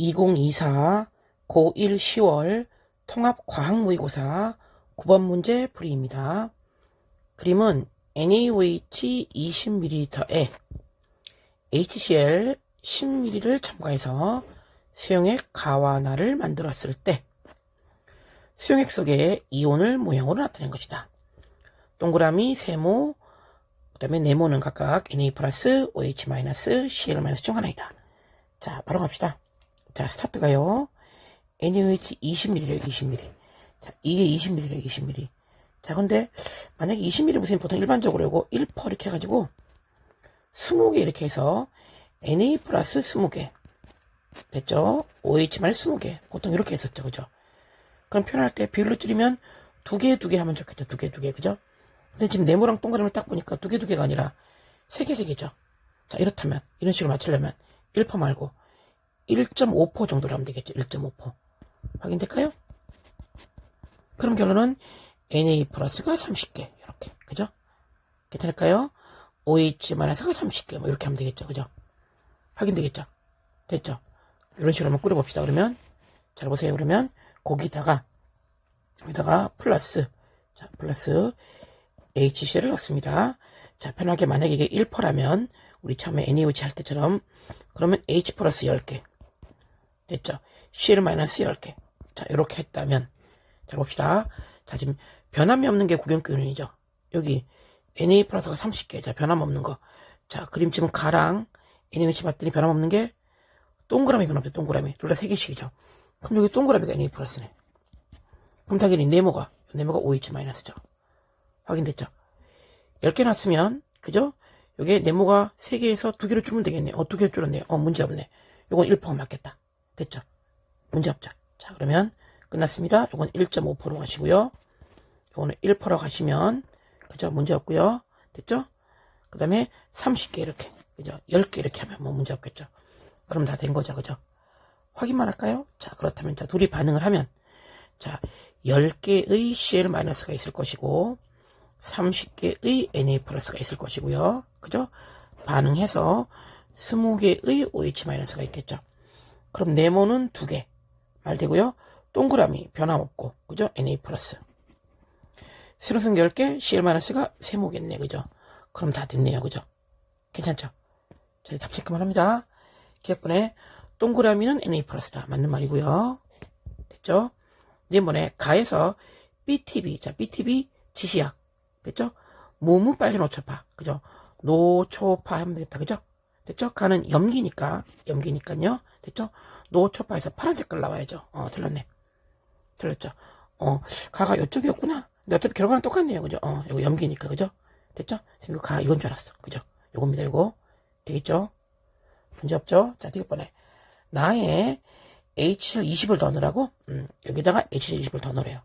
2024 고1 10월 통합과학모의고사 9번 문제 풀이입니다. 그림은 NaOH 20ml에 HCl 10ml를 첨가해서 수용액 가와나를 만들었을 때 수용액 속에 이온을 모형으로 나타낸 것이다. 동그라미, 세모, 그 다음에 네모는 각각 Na OH 마이너스, Cl 마이너스 중 하나이다. 자, 바로 갑시다. 자, 스타트가요. NaOH 20ml래요, 20ml. 자, 이게 20ml래요, 20ml. 자, 근데 만약에 20ml 무슨 보통 일반적으로 이거 1퍼 이렇게 해가지고 20개 이렇게 해서 Na 플러스 20개. 됐죠? OH 말 20개. 보통 이렇게 했었죠, 그죠? 그럼 표현할 때 비율로 줄이면 두 개, 두 개 하면 좋겠죠. 두 개, 두 개, 그죠? 근데 지금 네모랑 동그라미를 딱 보니까 두 개, 두 개가 아니라 세 개, 세 개죠. 자, 이렇다면, 이런 식으로 맞추려면 1퍼 말고 1.5포 정도로 하면 되겠죠. 1.5포. 확인될까요? 그럼 결론은 Na 플러스가 30개. 이렇게. 그죠? 괜찮을까요? OH 마이너스가 30개. 뭐 이렇게 하면 되겠죠. 그죠? 확인되겠죠? 됐죠? 이런 식으로 한번 끓여봅시다. 그러면, 잘 보세요. 그러면, 거기다가, 여기다가 플러스, 자, 플러스 HC를 넣습니다. 자, 편하게 만약에 이게 1퍼라면, 우리 처음에 NaOH 할 때처럼, 그러면 H 플러스 10개. 됐죠? Cl 마이너스 10개. 자, 이렇게 했다면, 자, 봅시다. 자, 지금 변함이 없는 게 구경기운이죠. 여기 Na 플러스가 30개. 자, 변함 없는 거. 자, 그림 지금 가랑 NaOH 봤더니 변함 없는 게 동그라미 변함 없죠. 동그라미. 둘 다 3개씩이죠. 그럼 여기 동그라미가 Na 플러스네. 그럼 당연히 네모가, 네모가 OH 마이너스죠. 확인됐죠? 10개 났으면, 그죠? 여기에 네모가 3개에서 2개로 줄면 되겠네. 어, 2개 줄었네. 어, 문제 없네. 요건 1%가 맞겠다. 됐죠? 문제 없죠? 자, 그러면 끝났습니다. 요건 1.5%로 가시고요. 요거는 1%로 가시면, 그죠? 문제 없고요. 됐죠? 그 다음에 30개 이렇게, 그죠? 10개 이렇게 하면 뭐 문제 없겠죠? 그럼 다 된 거죠. 그죠? 확인만 할까요? 자, 그렇다면, 자, 둘이 반응을 하면, 자, 10개의 Cl-가 있을 것이고, 30개의 Na 플러스가 있을 것이고요. 그죠? 반응해서 20개의 OH-가 있겠죠. 그럼 네모는 2개. 말 되고요. 동그라미 변함없고, 그죠? Na 플러스. 세로선 10개, Cl-가 3모겠네. 그죠? 그럼 다 됐네요. 그죠? 괜찮죠? 자, 답 체크 만 합니다. 기억분에 동그라미는 Na 플러스다. 맞는 말이고요. 됐죠? 네모네 가에서 BTB, 자, BTB 지시약. 됐죠? 무무 빨리 노초파. 그죠? 노초파 하면 되겠다. 그죠? 됐죠? 가는 염기니까, 염기니까요. 됐죠? 노초파에서 파란 색깔 나와야죠. 어, 틀렸네. 틀렸죠? 어, 가가 이쪽이었구나. 근데 어차피 결과는 똑같네요. 그죠? 어, 이거 염기니까. 그죠? 됐죠? 지금 이거 가, 이건 줄 알았어. 그죠? 요겁니다, 이거. 되겠죠? 문제 없죠? 자, 되게 뻔해. 나의 H를 20을 더 넣으라고? 음, 여기다가 H를 20을 더 넣으래요.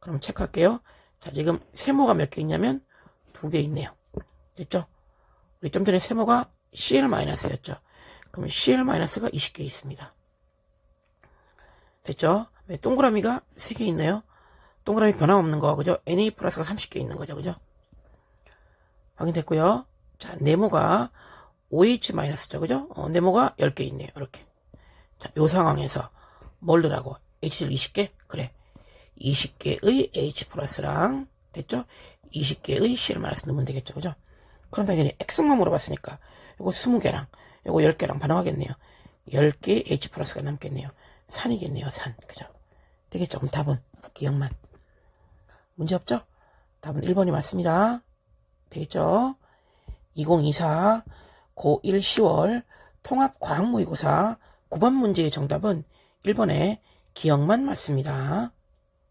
그럼 체크할게요. 자, 지금 세모가 몇 개 있냐면 두 개 있네요. 됐죠? 우리 좀 전에 세모가 CL-였죠. 그러면 CL-가 20개 있습니다. 됐죠? 왜 동그라미가 3개 있나요? 동그라미 변함없는 거, 그죠? Na 플러스가 30개 있는 거죠, 그죠? 확인됐고요. 자, 네모가 OH-죠, 그죠? 어, 네모가 10개 있네요, 이렇게. 자, 요 상황에서 뭘 넣으라고? H를 20개? 그래. 20개의 H 플러스랑 됐죠? 20개의 C를 마이너스 넣으면 되겠죠. 그죠? 그럼 당연히 X만 물어봤으니까 이거 20개랑 이거 10개랑 반응하겠네요. 10개 H 플러스가 남겠네요. 산이겠네요. 산. 그죠? 되겠죠? 그럼 답은 기억만. 문제 없죠? 답은 1번이 맞습니다. 되겠죠? 2024 고1 10월 통합과학모의고사 9번 문제의 정답은 1번에 기억만 맞습니다.